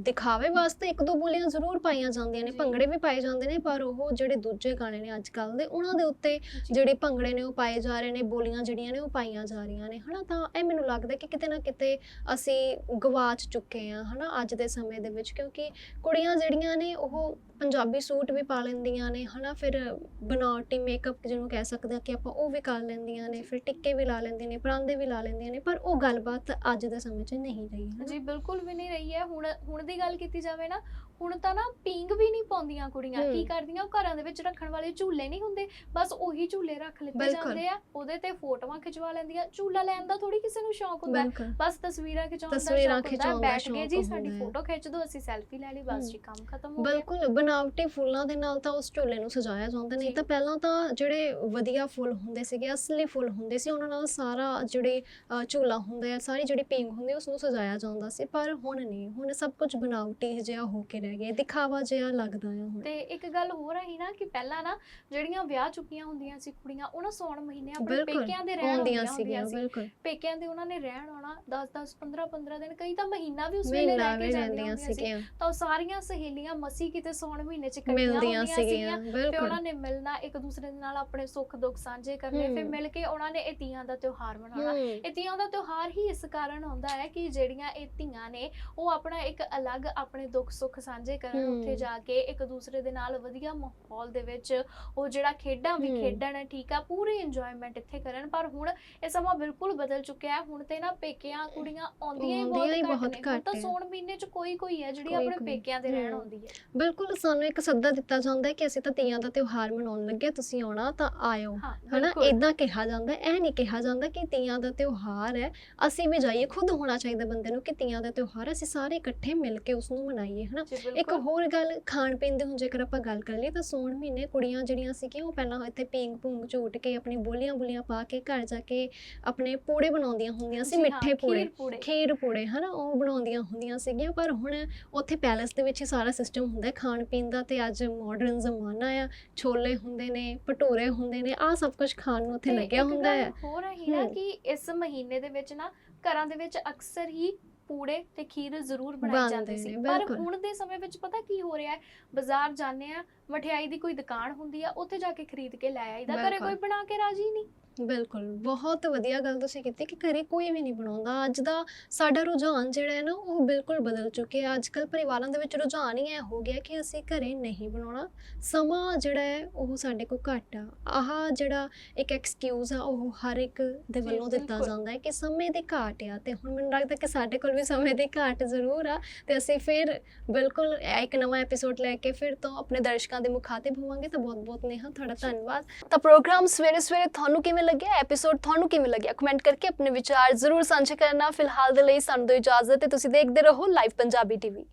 ਦਿਖਾਵੇ ਵਾਸਤੇ ਇੱਕ ਦੋ ਬੋਲੀਆਂ ਜ਼ਰੂਰ ਪਾਈਆਂ ਜਾਂਦੀਆਂ ਨੇ ਜੀ। ਭੰਗੜੇ ਵੀ ਪਾਏ ਜਾਂਦੇ ਨੇ ਪਰ ਉਹ ਜਿਹੜੇ ਦੂਜੇ ਗਾਣੇ ਨੇ ਅੱਜ ਕੱਲ ਦੇ ਉਹਨਾਂ ਦੇ ਉੱਤੇ ਜਿਹੜੇ ਭੰਗੜੇ ਨੇ ਉਹ ਪਾਏ ਜਾ ਰਹੇ ਨੇ ਬੋਲੀਆਂ ਜਿਹੜੀਆਂ ਨੇ ਉਹ ਪਾਈਆਂ ਜਾ ਰਹੀਆਂ ਨੇ ਹਨਾ ਤਾਂ ਇਹ ਮੈਨੂੰ ਲੱਗਦਾ ਕਿ ਕਿਤੇ ਨਾ ਕਿਤੇ ਅਸੀਂ ਗਵਾਚ ਚੁੱਕੇ ਆ ਹਨਾ ਅੱਜ ਦੇ ਸਮੇਂ ਦੇ ਵਿੱਚ ਕਿਉਂਕਿ ਕੁੜੀਆਂ ਜਿਹੜੀਆਂ ਨੇ ਉਹ ਪੰਜਾਬੀ ਸੂਟ ਵੀ ਪਾ ਲੈਂਦੀਆਂ ਨੇ ਹਨਾ ਫਿਰ ਬਨਾਵਟੀ ਮੇਕਅਪ ਜਿਹਨੂੰ ਕਹਿ ਸਕਦੇ ਆ ਕਿ ਆਪਾਂ ਉਹ ਵੀ ਕਰ ਲੈਂਦੀਆਂ ਨੇ ਫਿਰ ਟਿੱਕੇ ਵੀ ਲਾ ਲੈਂਦੀਆਂ ਨੇ ਪਰਾਂਦੇ ਵੀ ਲਾ ਲੈਂਦੀਆਂ ਨੇ ਪਰ ਉਹ ਗੱਲਬਾਤ ਅੱਜ ਦੇ ਸਮੇਂ 'ਚ ਨਹੀਂ ਰਹੀ ਹਨਾ। ਜੀ ਬਿਲਕੁਲ ਵੀ ਨਹੀਂ ਰਹੀ ਹੈ ਹੁਣ ਹੁਣ ਦੀ ਗੱਲ ਕੀਤੀ ਜਾਵੇ ਨਾ ਹੁਣ ਤਾਂ ਨਾ ਪੀਂਗ ਵੀ ਨਹੀਂ ਪਾਉਂਦੀਆਂ ਕੁੜੀਆਂ। ਕੀ ਕਰਦੀਆਂ ਉਹ ਘਰਾਂ ਦੇ ਵਿੱਚ ਰੱਖਣ ਵਾਲੇ ਝੂਲੇ ਨਹੀਂ ਹੁੰਦੇ ਬਸ ਉਹੀ ਝੂਲੇ ਰੱਖ ਲਿੱਤੇ। ਜਾਂਦੇ ਆ ਉਹਦੇ ਤੇ ਫੋਟੋਆਂ ਖਿਚਵਾ ਲੈਂਦੀਆਂ ਝੂਲਾ ਲੈਣ ਦਾ ਥੋੜੀ ਕਿਸੇ ਨੂੰ ਸ਼ੌਂਕ ਹੁੰਦਾ ਹੈ। ਬਸ ਤਸਵੀਰਾਂ ਖਿਚਾਉਣ ਦਾ ਤਸਵੀਰਾਂ ਹੈ। ਖਿਚਾਉਣ ਬੈਠ ਕੇ ਜੀ ਸਾਡੀ ਹੈ। ਫੋਟੋ ਖਿੱਚ ਦੋ ਅਸੀਂ ਸੈਲਫੀ ਲੈ ਲਈ ਬਸ। ਜੀ ਕੰਮ ਖਤਮ ਹੋ ਗਿਆ ਬਿਲਕੁਲ ਬਣਾਵਟੀ ਫੁੱਲਾਂ ਦੇ ਨਾਲ ਤਾਂ ਉਸ ਝੋਲੇ ਨੂੰ ਸਜਾਇਆ ਜਾਂਦਾ ਨਹੀਂ। ਤਾਂ ਪਹਿਲਾਂ ਤਾਂ ਜਿਹੜੇ ਵਧੀਆ ਫੁੱਲ ਹੁੰਦੇ ਸੀਗੇ ਅਸਲੀ ਫੁੱਲ ਹੁੰਦੇ ਸੀ ਉਹਨਾਂ ਨਾਲ ਸਾਰਾ ਜਿਹੜੇ ਝੂਲਾ ਹੁੰਦਾ ਹੈ ਸਾਰੀ ਜਿਹੜੀ ਪੀਂਗ ਹੁੰਦੀ ਉਸ ਨੂੰ ਸਜਾਇਆ ਜਾਂਦਾ ਸੀ ਪਰ ਹੁਣ ਨਹੀਂ ਹੁਣ ਸਭ ਕੁਝ ਬਣਾਵਟੀ ਜਿਹਾ ਹੋ ਕੇ ਰਹਿ ਗਿਆ ਦਿਖਾਵਾ ਜਿਹਾ ਲੱਗਦਾ ਹੈ ਹੁਣ। ਤੇ ਇੱਕ ਗੱਲ ਹੋਰ ਰਹੀ ਨਾ ਕਿ ਪਹਿਲਾਂ ਨਾ ਜਿਹੜੀਆਂ ਵਿਆਹ ਚੁੱਕੀਆਂ ਹੁੰਦੀਆਂ ਸੀ ਕੁੜੀਆਂ ਉਹਨਾਂ ਸੌਣ ਮਹੀਨੇ ਆਪਣੇ ਪੇਕਿਆਂ ਦੇ ਰਹਿਣ ਸੀਗੀਆਂ ਹੁੰਦੀਆਂ ਸੀ। ਬਿਲਕੁਲ। ਪੇਕਿਆਂ ਦੇ ਉਹਨਾਂ ਨੇ ਰਹਿਣ ਆਉਣਾ 10 10 15 15 ਦਿਨ ਕਈ ਤਾਂ ਮਹੀਨਾ ਵੀ ਉਸ ਵੇਲੇ ਰਹਿ ਕੇ ਜਾਂਦੀਆਂ ਸੀਗੀਆਂ। ਤਾਂ ਸਾਰੀਆਂ ਸਹੇਲੀਆਂ ਮਸੀ ਕਿਤੇ ਸੌਣ ਮਹੀਨੇ ਚ ਇਕੱਠੀਆਂ ਮਿਲਦੀਆਂ ਸੀਗੀਆਂ ਤੇ ਬਿਲਕੁਲ ਉਹਨਾਂ ਨੇ ਮਿਲਣਾ ਇੱਕ ਦੂਸਰੇ ਦੇ ਨਾਲ ਆਪਣੇ ਸੁੱਖ ਦੁੱਖ ਸਾਂਝੇ ਕਰਨੇ ਫਿਰ। ਮਿਲ ਕੇ ਉਹਨਾਂ ਨੇ ਇਹ ਤੀਆਂ ਦਾ ਤਿਉਹਾਰ ਮਨਾਉਣਾ ਇਹ ਤੀਆਂ ਦਾ ਤਿਉਹਾਰ ਹੀ ਇਸ ਕਾਰਨ ਹੁੰਦਾ ਹੈ ਕਿ ਜਿਹੜੀਆਂ ਇਹ ਧੀਆਂ ਨੇ ਉਹ ਆਪਣਾ ਇੱਕ ਅਲੱਗ ਆਪਣੇ ਦੁੱਖ ਸੁੱਖ ਸਾਂਝੇ ਕਰਨ। ਉੱਥੇ ਜਾ ਕੇ ਇੱਕ ਦੂਸਰੇ ਦੇ ਨਾਲ ਵਧੀਆ ਮਾਹੌਲ ਦੇ ਵਿੱਚ ਉਹ ਜਿਹੜਾ ਖੇਡਾਂ ਵੀ। ਖੇਡਣ ਠੀਕ ਆ ਪੂਰੀ ਇੰਜੋਇਮੈਂਟ ਇੱਥੇ ਕਰਨ ਪਰ ਹੁਣ ਇਹ ਸਮਾਂ ਬਿਲਕੁਲ ਬਦਲ ਚੁੱਕਿਆ ਹੈ ਹੁਣ ਤੇ ਨਾ ਪੇਕਿਆਂ ਕੁੜੀਆਂ ਆਉਂਦੀਆਂ ਹੀ ਆਉਂਦੀਆਂ ਹੀ ਬਹੁਤ ਬਹੁਤ ਘੱਟ ਨੇ ਹੁਣ ਤਾਂ ਹੈ। ਸੌਣ ਮਹੀਨੇ ਚ ਕੋਈ ਕੋਈ ਹੈ ਜਿਹੜੀ ਕੋਈ ਆਪਣੇ ਕੋਈ। ਪੇਕਿਆਂ ਦੇ ਰਹਿਣ। ਆਉਂਦੀ ਹੈ ਬਿਲਕੁਲ ਸਾਨੂੰ ਇੱਕ ਸੱਦਾ ਦਿੱਤਾ ਜਾਂਦਾ ਹੈ ਕਿ ਅਸੀਂ ਤਾਂ ਤੀਆਂ ਦਾ ਤਿਉਹਾਰ ਮਨਾਉਣ ਲੱਗੇ ਤੁਸੀਂ ਆਉਣਾ ਤਾਂ ਆਇਓ। ਹਾਂ ਹਨਾ? ਬਿਲਕੁਲ। ਇਦਾਂ ਕਿਹਾ ਜਾਂਦਾ ਹੈ, ਇਹ ਨਹੀਂ ਕਿਹਾ ਜਾਂਦਾ ਕਿ ਤੀਆਂ ਦਾ ਤਿਉਹਾਰ ਹੈ ਅਸੀਂ ਵੀ ਜਾਈਏ ਖੁਦ ਹੋਣਾ ਚਾਹੀਦਾ ਬੰਦੇ ਨੂੰ ਕਿ ਤੀਆਂ ਦਾ ਤਿਉਹਾਰ ਅਸੀਂ ਸਾਰੇ ਇਕੱਠੇ ਮਿਲ ਕੇ ਉਸ ਨੂੰ ਮਨਾਈਏ ਹਨਾ? ਜੀ, ਇੱਕ ਬਿਲਕੁਲ। ਹੋਰ ਗੱਲ ਖਾਣ ਪੀਣ ਦੀ ਹੁਣ ਜੇਕਰ ਆਪਾਂ ਗੱਲ ਕਰ ਲਈਏ ਤਾਂ ਸੌਣ ਮਹੀਨੇ ਕੁੜੀਆਂ ਜਿਹੜੀਆਂ ਸੀਗੀਆਂ ਉਹ ਪਹਿਲਾਂ ਇੱਥੇ ਪੀਂਗ ਭੂੰਗ ਝੂਟ ਕੇ ਆਪਣੀ ਬੋਲੀਆਂ ਬੁਲੀਆਂ ਪਾ ਕੇ ਘਰ ਜਾ ਕੇ ਆਪਣੇ ਪੂੜੇ ਬਣਾਉਂਦੀਆਂ ਹੁੰਦੀਆਂ ਸੀ ਜੀ ਹਾਂ, ਮਿੱਠੇ ਪੂੜੇ ਖੀਰ ਪੂੜੇ। ਖੀਰ ਪੂੜੇ ਹਨਾ? ਉਹ ਬਣਾਉਂਦੀਆਂ ਹੁੰਦੀਆਂ ਸੀਗੀਆਂ ਪਰ ਹੁਣ ਉੱਥੇ ਪੈਲੇਸ ਦੇ ਵਿੱਚ ਹੀ ਸਾਰਾ ਸਿਸਟਮ ਹੁੰਦਾ ਹੈ ਖਾਣ ਪੀਣ ਦਾ ਤੇ ਅੱਜ ਮਾਡਰਨ ਜ਼ਮਾਨਾ ਆ ਛੋਲੇ ਹੁੰਦੇ ਨੇ ਭਟੂਰੇ ਹੁੰਦੇ ਨੇ ਆ ਸਭ ਕੁਝ ਖਾਣ ਨੂੰ ਉੱਥੇ ਲੱਗਿਆ ਹੁੰਦਾ ਹੈ ਹੋਰ ਹੈ ਨਾ ਹਮ। ਕਿ ਇਸ ਮਹੀਨੇ ਦੇ ਵਿੱਚ ਨਾ ਘਰਾਂ ਦੇ ਵਿੱਚ ਅਕਸਰ ਹੀ ਪੂੜੇ ਤੇ ਖੀਰ ਜ਼ਰੂਰ ਬਣਾਈ ਜਾਂਦੀ ਸੀ ਨੇ, ਪਰ। ਹੁਣ ਦੇ ਸਮੇਂ ਵਿੱਚ ਪਤਾ ਕੀ ਹੋ ਰਿਹਾ ਹੈ ਬਾਜ਼ਾਰ ਜਾਂਦੇ ਆ ਮਠਿਆਈ ਦੀ ਕੋਈ ਦੁਕਾਨ ਹੁੰਦੀ ਆ ਉੱਥੇ ਜਾ ਕੇ ਖਰੀਦ ਕੇ ਲੈ ਆਈਦਾ ਘਰੇ। ਕੋਈ ਬਣਾ ਕੇ ਰਾਜੀ ਨਹੀਂ ਬਿਲਕੁਲ ਬਹੁਤ ਵਧੀਆ ਗੱਲ ਤੁਸੀਂ ਕੀਤੀ ਕਿ ਘਰੇ ਕੋਈ ਵੀ ਨਹੀਂ ਬਣਾਉਂਦਾ। ਅੱਜ ਦਾ ਸਾਡਾ ਰੁਝਾਨ ਜਿਹੜਾ ਹੈ ਨਾ ਉਹ ਬਿਲਕੁਲ ਬਦਲ ਚੁੱਕਿਆ ਅੱਜ ਕੱਲ ਪਰਿਵਾਰਾਂ ਦੇ ਵਿੱਚ ਰੁਝਾਨ ਹੀ ਇਹ ਹੋ ਗਿਆ ਕਿ ਅਸੀਂ ਘਰੇ ਨਹੀਂ ਬਣਾਉਣਾ। ਸਮਾਂ ਜਿਹੜਾ ਹੈ ਉਹ ਸਾਡੇ ਕੋਲ ਘੱਟ ਆ। ਆਹ ਜਿਹੜਾ ਇੱਕ ਐਕਸਕਿਊਜ਼ ਆ ਉਹ ਹਰ ਇੱਕ ਦੇ ਵੱਲੋਂ ਦਿੱਤਾ। ਜਾਂਦਾ ਹੈ ਕਿ ਸਮੇਂ ਦੀ ਘਾਟ ਆ ਤੇ ਹੁਣ ਮੈਨੂੰ ਲੱਗਦਾ ਕਿ ਸਾਡੇ ਕੋਲ ਵੀ ਸਮੇਂ ਦੀ ਘਾਟ ਜ਼ਰੂਰ ਆ ਤੇ ਅਸੀਂ ਫਿਰ ਬਿਲਕੁਲ ਇੱਕ ਨਵਾਂ ਐਪੀਸੋਡ ਲੈ ਕੇ ਫਿਰ ਤੋਂ ਆਪਣੇ ਦਰਸ਼ਕਾਂ ਦੇ ਮੁਖਾਤਿਬ ਹੋਵਾਂਗੇ। ਤਾਂ ਬਹੁਤ ਬਹੁਤ ਨੇਹਾ ਤੁਹਾਡਾ ਧੰਨਵਾਦ। ਤਾਂ ਪ੍ਰੋਗਰਾਮ ਸਵੇਰੇ ਸਵੇਰੇ ਤੁਹਾਨੂੰ ਕਿਵੇਂ ਲੱਗਿਆ? ਐਪੀਸੋਡ ਤੁਹਾਨੂੰ ਕਿਵੇਂ ਲੱਗਿਆ? ਕਮੈਂਟ ਕਰਕੇ ਆਪਣੇ ਵਿਚਾਰ ਜ਼ਰੂਰ ਸਾਂਝੇ ਕਰਨਾ। ਫਿਲਹਾਲ ਦੇ ਲਈ ਸਾਨੂੰ ਦਿਓ ਇਜਾਜ਼ਤ ਤੇ ਤੁਸੀਂ ਦੇਖਦੇ ਰਹੋ live Punjabi TV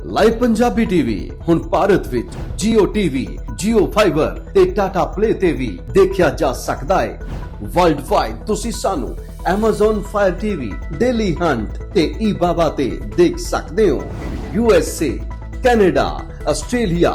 live Punjabi TV ਹੁਣ ਭਾਰਤ ਵਿੱਚ Jio TV, Jio Fiber ਤੇ Tata Play ਤੇ ਵੀ ਦੇਖਿਆ ਜਾ ਸਕਦਾ ਹੈ। ਵਰਲਡ ਵਾਈਡ ਤੁਸੀਂ ਸਾਨੂੰ Amazon Fire TV, Daily Hunt ਤੇ eBaba ਤੇ ਦੇਖ ਸਕਦੇ ਹੋ। USA, Canada, Australia,